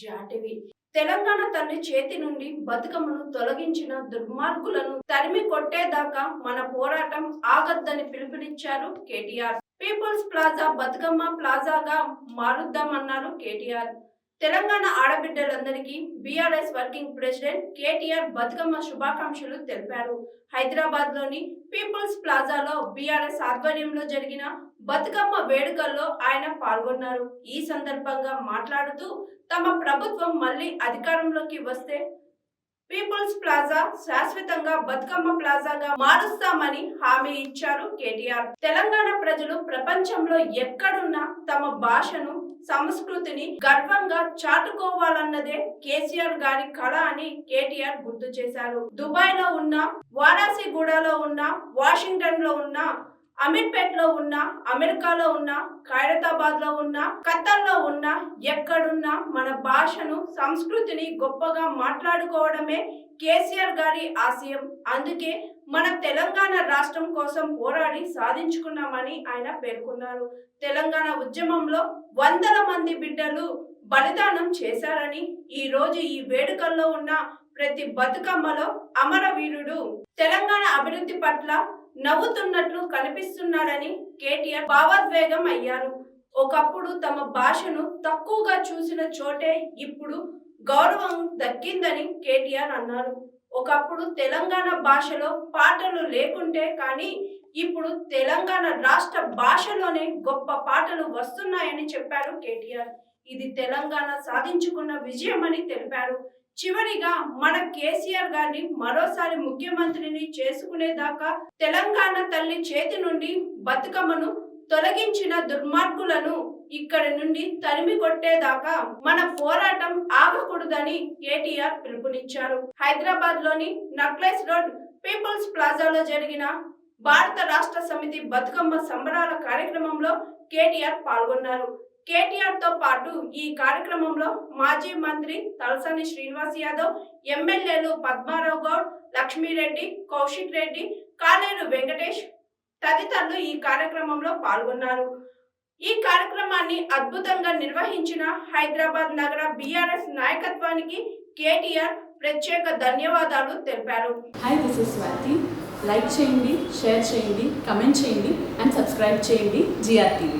జాటివి. తెలంగాణ తల్లి చేతి నుండి బతుకమ్మను తొలగించిన దుర్మార్గులను తరిమి కొట్టేదాకా మన పోరాటం ఆగద్దని పిలుపునిచ్చారు కేటీఆర్. పీపుల్స్ ప్లాజా బతుకమ్మ ప్లాజాగా మారుద్దామన్నారు కేటీఆర్. తెలంగాణ ఆడబిడ్డలందరికీ BRS working president KTR Bathukamma శుభాకాంక్షలు తెలిపారు. హైదరాబాద్లోని పీపుల్స్ ప్లాజాలో బీఆర్ఎస్ ఆధ్వర్యంలో జరిగిన బతుకమ్మ వేడుకల్లో ఆయన పాల్గొన్నారు. ఈ సందర్భంగా మాట్లాడుతూ తమ ప్రభుత్వం మళ్ళీ అధికారంలోకి వస్తే పీపుల్స్ ప్లాజా శాశ్వతంగా బతుకమ్మ ప్లాజాగా మారుస్తామని హామీ ఇచ్చారు కేటీఆర్. తెలంగాణ ప్రజలు ప్రపంచంలో ఎక్కడున్నా తమ భాషను సంస్కృతిని గర్వంగా చాటుకోవాలన్నదే కేసీఆర్ గారి కళ అని కేటీఆర్ గుర్తు చేశారు. దుబాయ్లో ఉన్న వారాసిగూడలో ఉన్న వాషింగ్టన్లో ఉన్న అమీర్పేట్లో ఉన్న అమెరికాలో ఉన్న ఖైరతాబాద్లో ఉన్న ఖత్తర్లో ఉన్న ఎక్కడున్నా మన భాషను సంస్కృతిని గొప్పగా మాట్లాడుకోవడమే కేసీఆర్ గారి ఆశయం. అందుకే మన తెలంగాణ రాష్ట్రం కోసం పోరాడి సాధించుకున్నామని ఆయన పేర్కొన్నారు. తెలంగాణ ఉద్యమంలో వందల మంది బిడ్డలు బలిదానం చేశారని ఈ రోజు ఈ వేడుకల్లో ఉన్న ప్రతి బతుకమ్మలో అమరవీరుడు. తెలంగాణ అభివృద్ధి పట్ల నవ్వుతున్నట్లు కనిపిస్తున్నాడని కేటీఆర్ భావోద్వేగం అయ్యారు. ఒకప్పుడు తమ భాషను తక్కువగా చూసిన చోటే ఇప్పుడు గౌరవం దక్కిందని కేటీఆర్ అన్నారు. ఒకప్పుడు తెలంగాణ భాషలో పాటలు లేకుంటే కానీ ఇప్పుడు తెలంగాణ రాష్ట్ర భాషలోనే గొప్ప పాటలు వస్తున్నాయని చెప్పారు కేటీఆర్. ఇది తెలంగాణ సాధించుకున్న విజయమని తెలిపారు. చివరిగా మన కేసీఆర్ గారిని మరోసారి ముఖ్యమంత్రిని చేసుకునేదాకా తెలంగాణ తల్లి చేతి నుండి బతుకమ్మను తొలగించిన దుర్మార్గులను ఇక్కడి నుండి తరిమి కొట్టేదాకా మన పోరాటం ఆగకూడదని కేటీఆర్ పిలుపునిచ్చారు. హైదరాబాద్లోని నక్లెస్ రోడ్ పీపుల్స్ ప్లాజాలో జరిగిన భారత రాష్ట్ర సమితి బతుకమ్మ సంబరాల కార్యక్రమంలో కేటీఆర్ పాల్గొన్నారు. కేటీఆర్తో పాటు ఈ కార్యక్రమంలో మాజీ మంత్రి తలసాని శ్రీనివాస్ యాదవ్ ఎమ్మెల్యేలు పద్మారావు గౌడ్ లక్ష్మీరెడ్డి కౌశిక్ రెడ్డి కాలేరు వెంకటేష్ తదితరులు ఈ కార్యక్రమంలో పాల్గొన్నారు. ఈ కార్యక్రమాన్ని అద్భుతంగా నిర్వహించిన హైదరాబాద్ నగర బీఆర్ఎస్ నాయకత్వానికి కేటీఆర్ ప్రత్యేక ధన్యవాదాలు తెలిపారు. Hi this is Swathi like చేయండి షేర్ చేయండి కమెంట్ చేయండి అండ్ సబ్స్క్రైబ్ చేయండి జిఆర్టీవీ